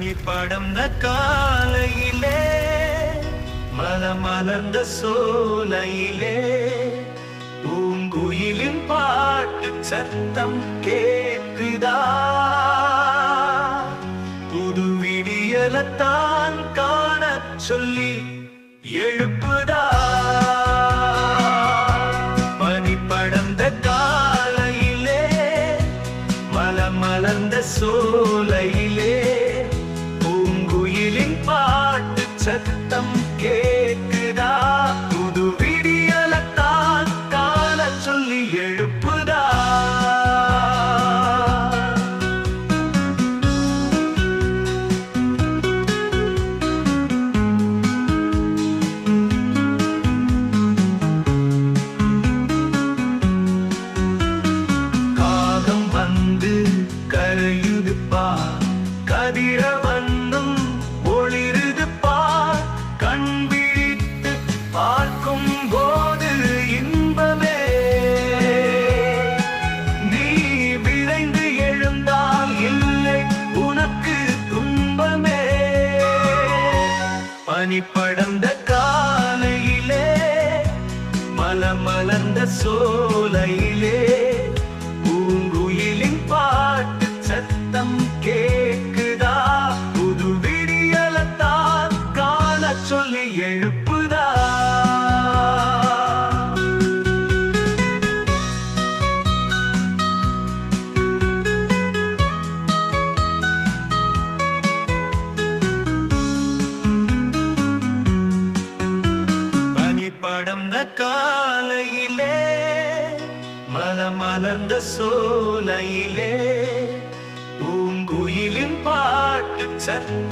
மணி படந்த காலையிலே மலமலர்ந்த சோலையிலே பூங்குயிலின் பாட்டு சத்தம் கேட்குதா? புது விடியலத்தான் காண சொல்லி எழுப்புதா? பனி படந்த சோலையிலே பனி படந்த காலையிலே மலமலர்ந்த சோலையிலே.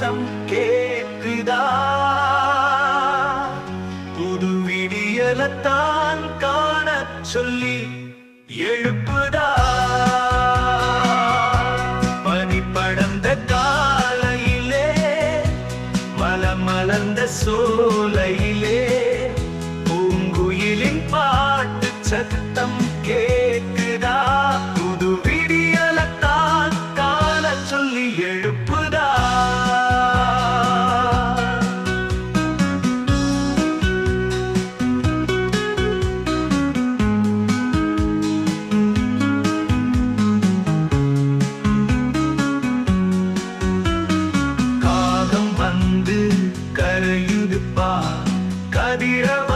சத்தம் கேட்குதா புது விடியலத்தான் காண சொல்லி எழுப்புதா? பனிப்படந்த காலையிலே மலமலந்த சோலையிலே பூங்குயிலின் பாட்டு சத்தம் கே beat up.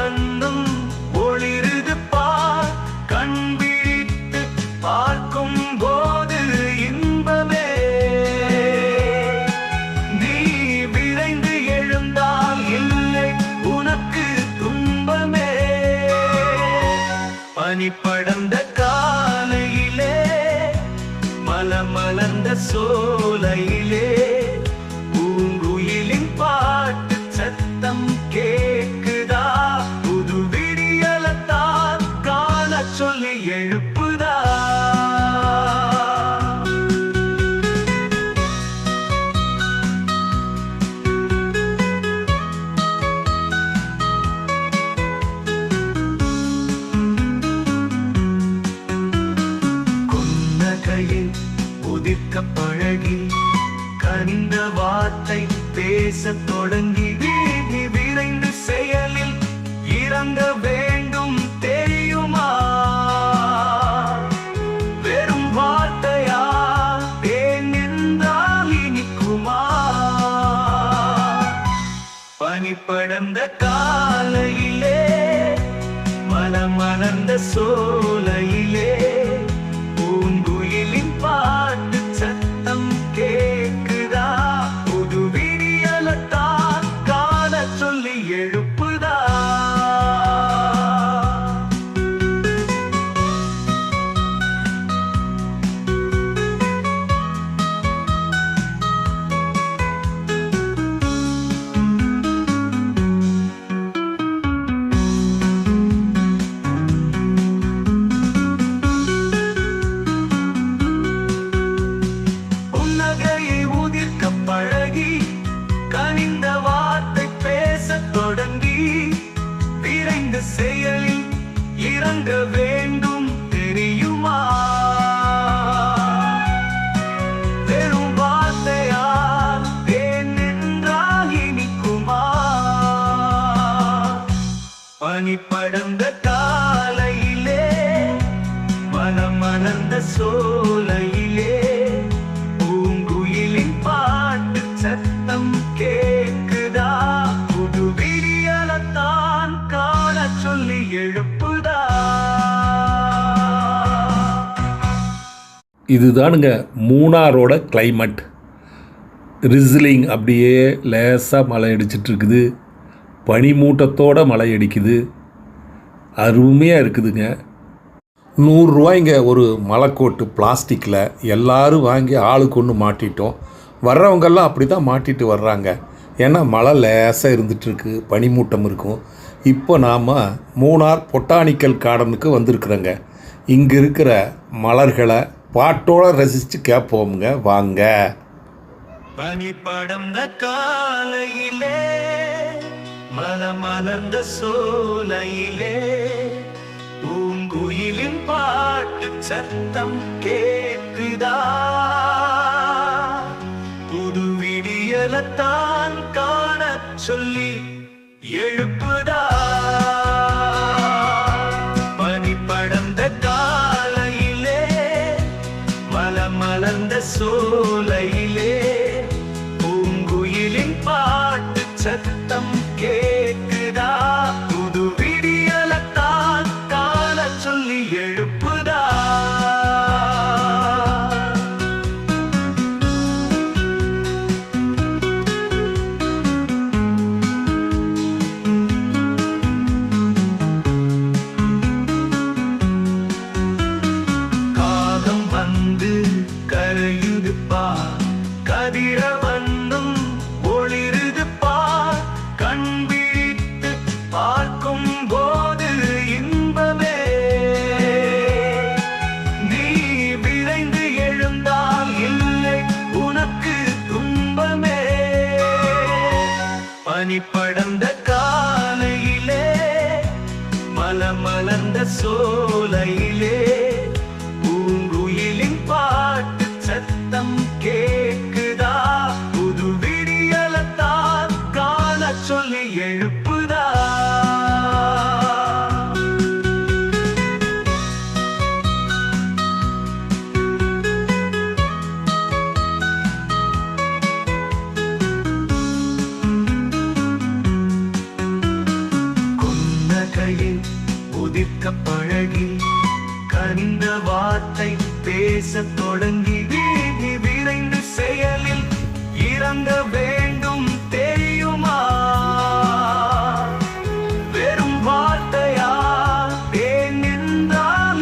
of the இதுதானுங்க மூணாரோட கிளைமேட் ரிஸ்லிங் அப்படியே லேசாக மழை அடிச்சிட்ருக்குது. பனிமூட்டத்தோடு மழை அடிக்குது. அருமையாக இருக்குதுங்க. நூறுரூவாய்ங்க ஒரு மலைக்கோட்டு பிளாஸ்டிக்கில் எல்லாரும் வாங்கி ஆளுக்கு ஒன்று மாட்டிட்டோம். வர்றவங்கெல்லாம் அப்படி தான் மாட்டிட்டு வர்றாங்க. ஏன்னா மழை லேசாக இருந்துகிட்ருக்கு பனிமூட்டம் இருக்கும். இப்போ நாம் மூணார் பொட்டானிக்கல் கார்டனுக்கு வந்திருக்குறோங்க. இங்கே இருக்கிற மலர்களை பாட்டோட ரசித்து கேட்போமுங்க வாங்க. பனிப்படந்த காலையிலே மலமலர்ந்த சோலையிலே பூங்குயிலின் பாட்டு சத்தம் கேட்குதா புது விடியலத்தான் காண சொல்லி எழுப்பு பேசத் தொடங்கி வீதி விரைந்து செயலில் இறங்க வேண்டும் தெரியுமா? வெறும் வார்த்தையா? தேன்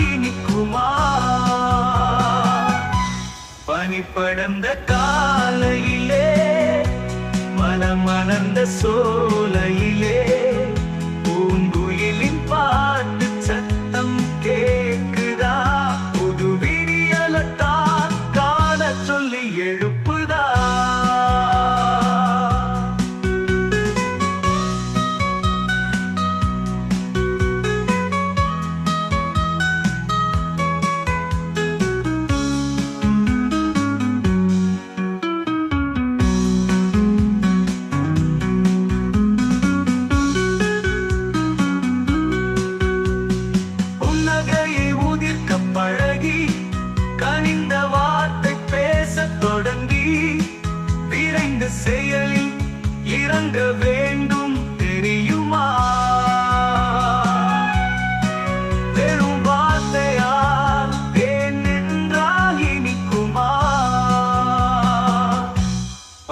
இனிக்குமா? பனிப்படந்த காலையிலே மனமணந்த சோ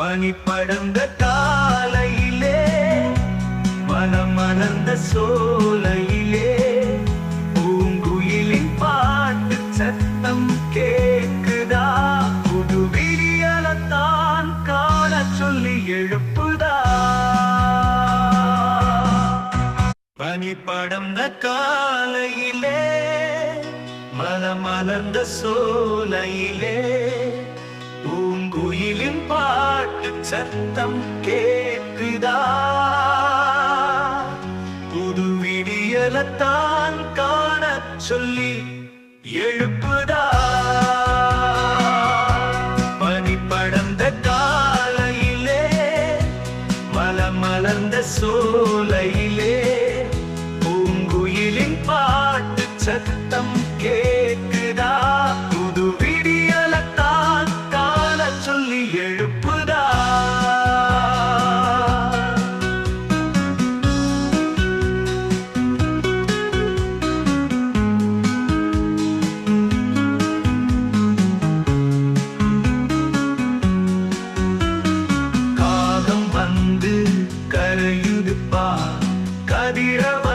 பனி படர்ந்த காலையிலே மனமணந்த சோலையிலே பூங்குயிலின் பாட்டு சத்தம் கேக்குதா? புது விடியலத்தான் காண சொல்லி எழுப்புதா? பனி படர்ந்த காலையிலே மல சோலையிலே பாட்டு சத்தம் கேக்குதா? புது விடியலத்தான் காண சொல்லி எழுப்புதா? பனி காலையிலே மல சோலையிலே பூங்குயிலின் பாட்டு சத்தம் கதிரவ.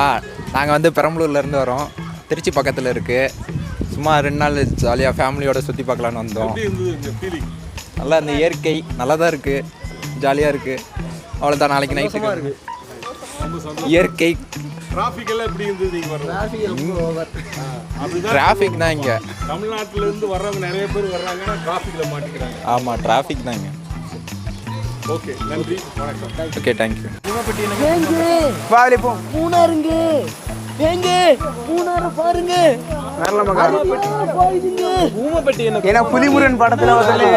ஆ நாங்கள் வந்து பெரம்பலூர்லேருந்து வரோம். திருச்சி பக்கத்தில் இருக்குது சும்மா ரெண்டு நாள் ஜாலியாக ஃபேமிலியோட சுற்றி பார்க்கலான்னு வந்தோம். நல்லா இந்த இயற்கை நல்லா தான் இருக்குது ஜாலியாக இருக்குது அவ்வளோதான் நாளைக்கு நைட்டுக்கு இயற்கை. டிராஃபிக் எல்லாம் எப்படி இருந்தது நீங்க வர்றது? அதுதான் டிராஃபிக் தான் இங்கே. தமிழ்நாட்டுல இருந்து வர்றவங்க நிறைய பேர் வர்றாங்கன்னா டிராஃபிக்ல மாட்டிக்கிறாங்க. டிராஃபிக் தான் இங்கே. ஓகே நன்றி வணக்கம். ஓகே தேங்க்யூ வாலி போ மூணாருங்க. ஏங்க மூணார பாருங்க. ஏன்னா புலிமுருகன் படத்துல வந்து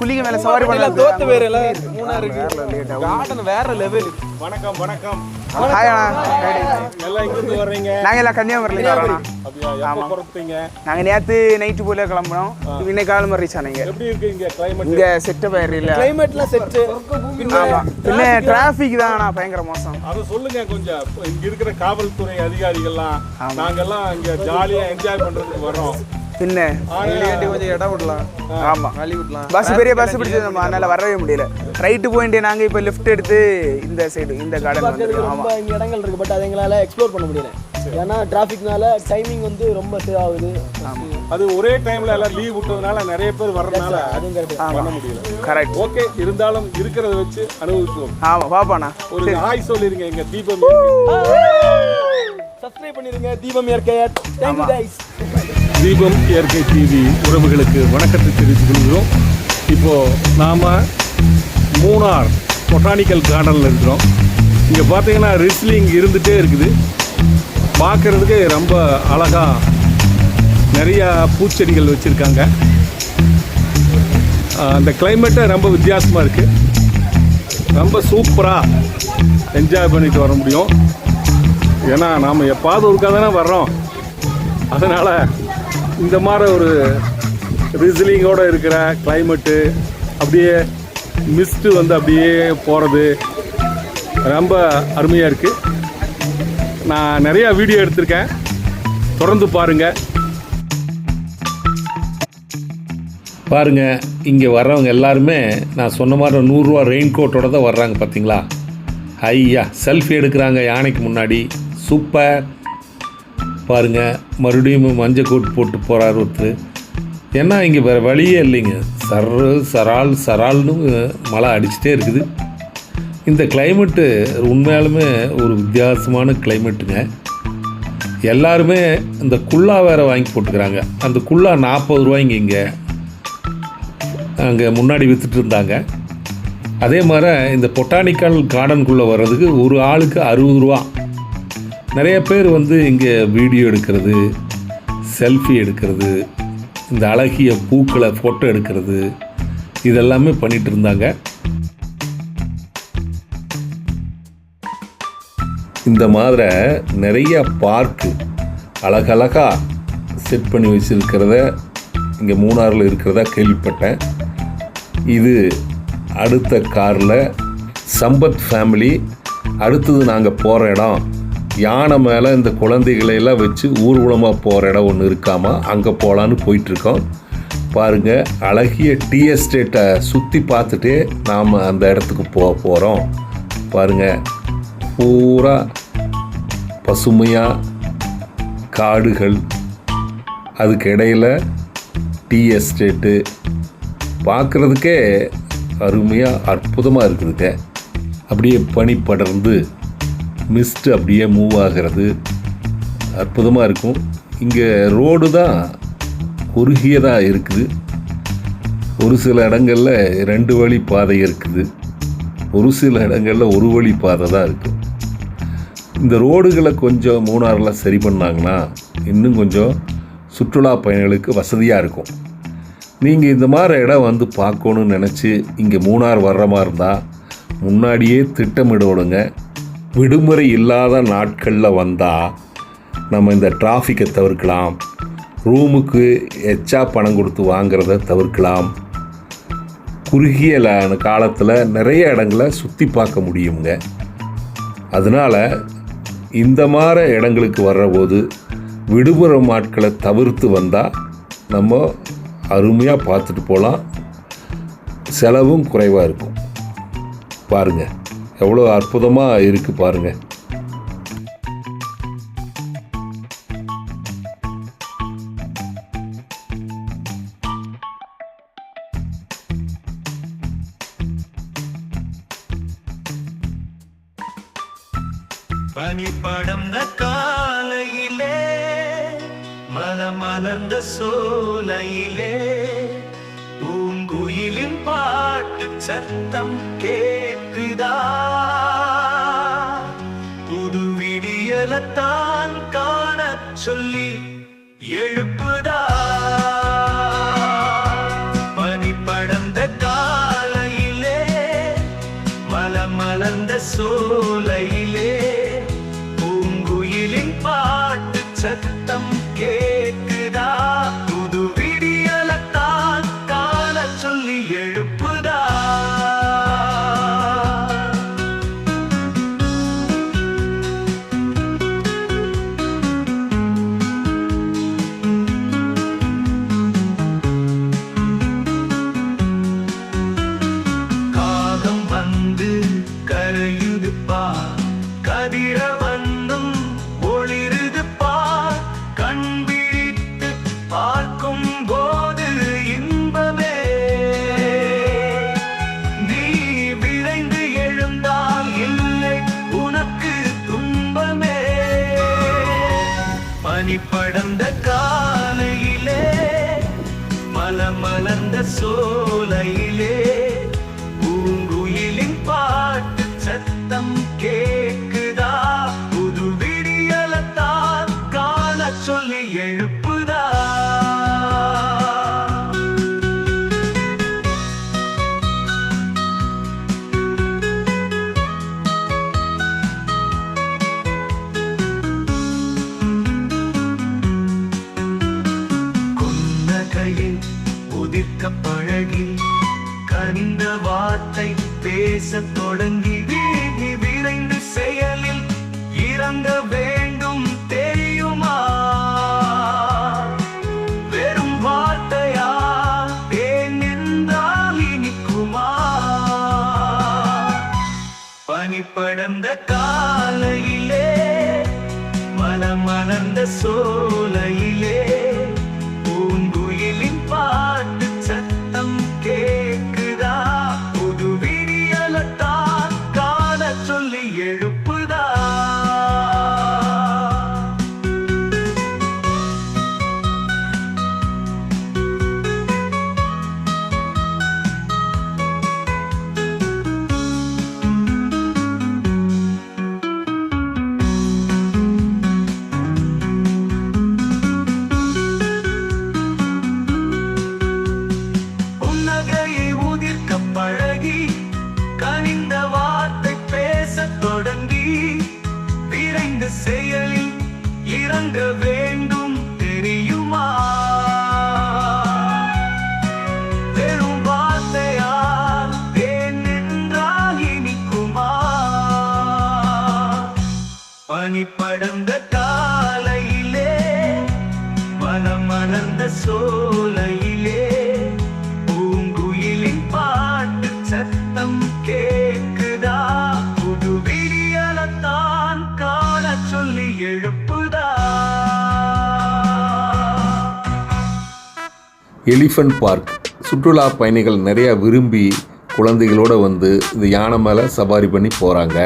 புலிங்க மேல சவாரி பண்ணல தோத்து பேர் வேற லெவல் வணக்கம் வணக்கம். ஹாய் அண்ணா. எல்லாம் இங்க இருந்து வர்றீங்க? நாங்க எல்லாம் கன்னியாகுமரியில வரோம் அப்படியா எப்போ புறப்பட்டீங்க நாங்க நேத்து நைட்டு போல கிளம்புனோம். இன்னைக்கு காலம் ரீச் ஆனீங்க எப்படி இருக்கு இங்க இங்க செட்டப் இல்ல. கிளைமேட்லாம் செட்டு ஆமா. பின்ன டிராபிக் தான் அண்ணா பயங்கர மோசம். அதை சொல்லுங்க கொஞ்சம். இங்க இருக்கிற காவல்துறை அதிகாரிகள்லாம் நாங்கெல்லாம் இங்க ஜாலியா என்ஜாய் பண்றதுக்கு வர்றோம். பின்ன கொஞ்சம் இடம் விடலாம். ஆமா. வழி விடலாம். பஸ் பெரிய பஸ் பிடிச்சது அதனால வரவே முடியல. ரைட்டு போயிட்டு நாங்க இப்ப லெஃப்ட் எடுத்து இந்த சைடு இந்த கார்டன் பக்கத்துக்கு வந்து ஆமா ரொம்ப இங்க இடங்கள் இருக்கு பட் அதை எங்களால எக்ஸ்ப்ளோர் பண்ண முடியல. ஏன்னா டிராஃபிக்னால டைமிங் வந்து ரொம்ப ஆகுது. அது ஒரே டைம்ல எல்லாம் லீவ் விட்டதுனால நிறைய பேர் வர்றதுனால அதுவும் பண்ண முடியல. கரெக்ட் ஓகே இருந்தாலும் இருக்கிறத வச்சு அனுபவிக்குவோம் ஆமா பாப்பாண்ணா ஒரு ஹாய் சொல்லிருங்க எங்க தீபம். சப்ஸ்கிரைப் பண்ணிருங்க தீபம் இயற்கை தேங்க்யூ கைஸ் தீபம் இயற்கை டிவி உறவுகளுக்கு வணக்கத்தை தெரிவித்துக் கொள்கிறோம். இப்போது நாம் மூணார் பொட்டானிக்கல் கார்டனில் இருக்கிறோம். இங்கே பார்த்தீங்கன்னா ரிஸ்லிங் இருந்துகிட்டே இருக்குது. பார்க்குறதுக்கு ரொம்ப அழகாக நிறையா பூச்செடிகள் வச்சுருக்காங்க. அந்த கிளைமேட்டை ரொம்ப வித்தியாசமாக இருக்குது ரொம்ப சூப்பராக என்ஜாய் பண்ணிட்டு வர முடியும். ஏன்னா நாம் எப்பாவது ஒருக்கா தானே வர்றோம். அதனால் இந்த மாதிரி ஒரு ரிசிலிங்கோடு இருக்கிற கிளைமேட்டு அப்படியே மிஸ்ட்டு வந்து அப்படியே போகிறது ரொம்ப அருமையாக இருக்குது நான் நிறையா வீடியோ எடுத்திருக்கேன். தொடர்ந்து பாருங்கள் பாருங்க இங்கே வர்றவங்க எல்லாருமே நான் சொன்ன மாதிரி நூறுரூவா ரெயின் கோட்டோட தான் வர்றாங்க பார்த்தீங்களா ஐயா செல்ஃபி எடுக்கிறாங்க யானைக்கு முன்னாடி. சூப்பர். பாருங்கள் மறுபடியும் மஞ்சள் கோட் போட்டு போகிறார் ஒருத்தர். ஏன்னா இங்கே வேறு வழியே இல்லைங்க. சர் சரால் சரால்னு மழை அடிச்சுட்டே இருக்குது. இந்த கிளைமேட்டு உண்மையாலுமே ஒரு வித்தியாசமான கிளைமேட்டுங்க எல்லாருமே இந்த குல்லா வேற வாங்கி போட்டுக்கிறாங்க. அந்த குல்லா நாற்பது ரூபாய்ங்க இங்கே. அங்கே முன்னாடி விற்றுட்டு இருந்தாங்க. அதே மாதிரி இந்த பொட்டானிக்கல் கார்டனுக்குள்ளே வர்றதுக்கு ஒரு ஆளுக்கு அறுபது ரூபா. நிறைய பேர் வந்து இங்கே வீடியோ எடுக்கிறது செல்ஃபி எடுக்கிறது இந்த அழகிய பூக்களை ஃபோட்டோ எடுக்கிறது இதெல்லாமே பண்ணிட்டு இருந்தாங்க. இந்த மாதிரி நிறைய பார்க்கு அழகழகாக செட் பண்ணி வச்சுருக்கிறத இங்கே மூணாறில் இருக்கிறதா கேள்விப்பட்டேன். இது அடுத்த காரில் சம்பத் ஃபேமிலி அடுத்தது நாங்கள் போகிற இடம் யானை மேலே இந்த குழந்தைகளையெல்லாம் வச்சு ஊர்வலமாக போகிற இடம் ஒன்று இருக்காமா? அங்கே போகலான்னு போயிட்டுருக்கோம். பாருங்கள் அழகிய டீ எஸ்டேட்டை சுற்றி பார்த்துட்டே நாம் அந்த இடத்துக்கு போக போகிறோம் பாருங்கள் பூரா பசுமையாக காடுகள். அதுக்கு இடையில டீ எஸ்டேட்டு. பார்க்குறதுக்கே அருமையாக அற்புதமாக இருக்குதுங்க. அப்படியே பனி படர்ந்து மிஸ்ட் அப்படியே மூவ் ஆகிறது அற்புதமாக இருக்கும். இங்கே ரோடு தான் குறுகியதாக இருக்குது. ஒரு சில இடங்களில் ரெண்டு வழி பாதை இருக்குது. ஒரு சில இடங்களில் ஒரு வழி பாதை தான் இருக்குது இந்த ரோடுகளை கொஞ்சம் மூணாறில் சரி பண்ணாங்கன்னா இன்னும் கொஞ்சம் சுற்றுலா பயணிகளுக்கு வசதியாக இருக்கும். நீங்கள் இந்த மாதிரி இடம் வந்து பார்க்கணுன்னு நினச்சி இங்கே மூணார் வர்ற மாதிரி இருந்தால் முன்னாடியே திட்டமிடோடுங்க விடுமுறை இல்லாத நாட்களில் வந்தால் நம்ம இந்த டிராஃபிக்கை தவிர்க்கலாம். ரூமுக்கு எச்சா பணம் கொடுத்து வாங்குறத தவிர்க்கலாம். குறுகிய காலத்தில் நிறைய இடங்களை சுற்றி பார்க்க முடியுங்க. அதனால் இந்த மாதிரி இடங்களுக்கு வர்றபோது விடுமுறை நாட்களை தவிர்த்து வந்தால் நம்ம அருமையாக பார்த்துட்டு போகலாம் செலவும் குறைவாக இருக்கும். பாருங்கள் எவ்வளோ அற்புதமாக இருக்குது பாருங்கள் மலமலர்ந்த சோலையிலே பூங்குயிலின் பாட்டு சத்தம் கே உதிர்க்க பழகி கனிந்த வார்த்தை பேச தொடங்கி நீ விரைந்து செயலில் இறங்க வேண்டும் தெரியுமா? வெறும் வார்த்தையா? தேன் என்றால் இனிக்குமா பனிப்படந்த காலையிலே மனமலர்ந்த சோலையிலே சோலையிலே பூங்குயிலின் பாட்டு சத்தம் கேக்குதா? புது விரியலத்தான் காண சொல்லி எழுப்புதா? Elephant park. சுற்றுலா பயணிகள் நிறையா விரும்பி குழந்தைகளோடு வந்து இந்த யானை மேலே சவாரி பண்ணி போகிறாங்க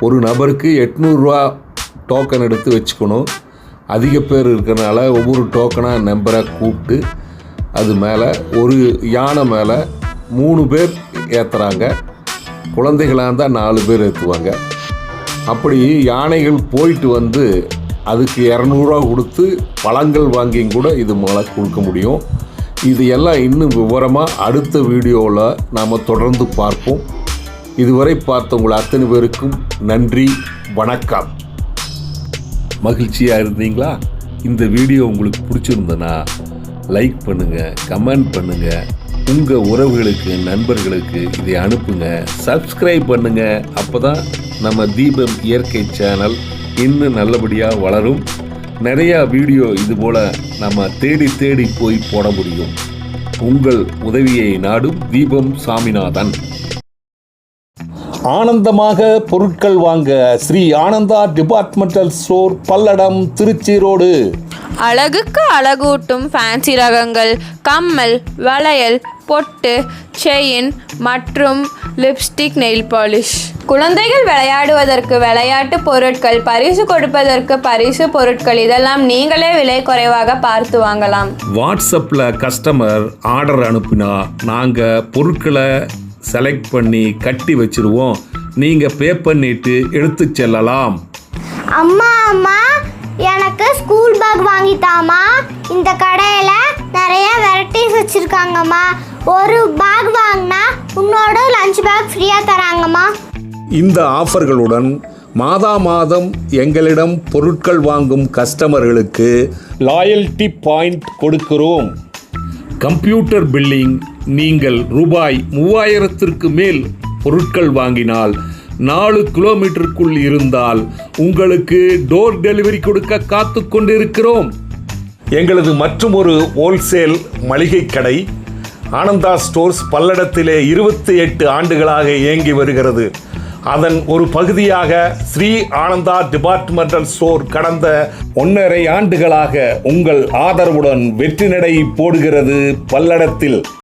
ஒரு நபருக்கு எட்நூறுரூவா டோக்கன் எடுத்து வச்சுக்கணும். அதிக பேர் இருக்கிறனால ஒவ்வொரு டோக்கனாக நம்பரை கூப்பிட்டு அது மேலே ஒரு யானை மேலே மூணு பேர் ஏற்றுறாங்க குழந்தைகளாக இருந்தால் நாலு பேர் ஏற்றுவாங்க அப்படி யானைகள் போயிட்டு வந்து அதுக்கு இரநூறுவா கொடுத்து பழங்கள் வாங்கியும் கூட இது மேலே கொடுக்க முடியும். இது எல்லாம் இன்னும் விவரமாக அடுத்த வீடியோவில் நாம் தொடர்ந்து பார்ப்போம். இதுவரை பார்த்த உங்கள் அத்தனை பேருக்கும் நன்றி வணக்கம். மகிழ்ச்சியாக இருந்தீங்களா? இந்த வீடியோ உங்களுக்கு பிடிச்சிருந்தனா லைக் பண்ணுங்கள் கமெண்ட் பண்ணுங்கள் உங்கள் உறவுகளுக்கு நண்பர்களுக்கு இதை அனுப்புங்க. சப்ஸ்கிரைப் அப்போ தான் நம்ம தீபம் இயற்கை சேனல் இன்னும் நல்லபடியாக வளரும். நிறையா வீடியோ இது போல் நம்ம தேடி தேடி போய் போட முடியும். உங்கள் உதவியை நாடும் தீபம் சாமிநாதன். ஆனந்தமாக பொருட்கள் வாங்க Sri Ananda departmental store Palladam Trichy road. அழகுக்கு அழகூட்டும் ஃபேன்சி ரகங்கள் கம்மல் வளையல் பொட்டு செயின் மற்றும் லிப்ஸ்டிக் நெயில் பாலிஷ் குழந்தைகள் விளையாடுவதற்கு விளையாட்டு பொருட்கள் பரிசு கொடுப்பதற்கு பரிசு பொருட்கள் இதெல்லாம் நீங்களே விலை குறைவாக பார்த்து வாங்கலாம். வாட்ஸ்அப்பில் கஸ்டமர் ஆர்டர் அனுப்பினா நாங்கள் பொருட்களை செலக்ட் பண்ணி கட்டி வச்சிருவோம். நீங்கள் பே பண்ணிட்டு எடுத்து செல்லலாம். அம்மா அம்மா எனக்கு ஸ்கூல் பேக் வாங்கித்தாம்மா இந்த கடையில் நிறைய வெரைட்டிஸ் வச்சுருக்காங்கம்மா. ஒரு பேக் வாங்கினா உன்னோட லஞ்ச் பேக் ஃப்ரீயாக தராங்கம்மா. இந்த ஆஃபர்களுடன் மாதா மாதம் எங்களிடம் பொருட்கள் வாங்கும் கஸ்டமர்களுக்கு லாயல்டி பாயிண்ட் கொடுக்கிறோம். கம்ப்யூட்டர் பில்லிங் நீங்கள் ரூபாய் மூவாயிரத்திற்கு மேல் பொருட்கள் வாங்கினால் நாலு கிலோமீட்டருக்குள் இருந்தால் உங்களுக்கு டோர் டெலிவரி கொடுக்க காத்து கொண்டிருக்கிறோம். எங்களது மற்றும் ஒரு ஹோல்சேல் மளிகை கடை ஆனந்தா ஸ்டோர்ஸ் பல்லடத்திலே இருபத்தி எட்டு ஆண்டுகளாக இயங்கி வருகிறது. அதன் ஒரு பகுதியாக ஸ்ரீ ஆனந்தா டிபார்ட்மெண்டல் ஸ்டோர் கடந்த ஒன்றரை ஆண்டுகளாக உங்கள் ஆதரவுடன் வெற்றி நடை போடுகிறது பல்லடத்தில்.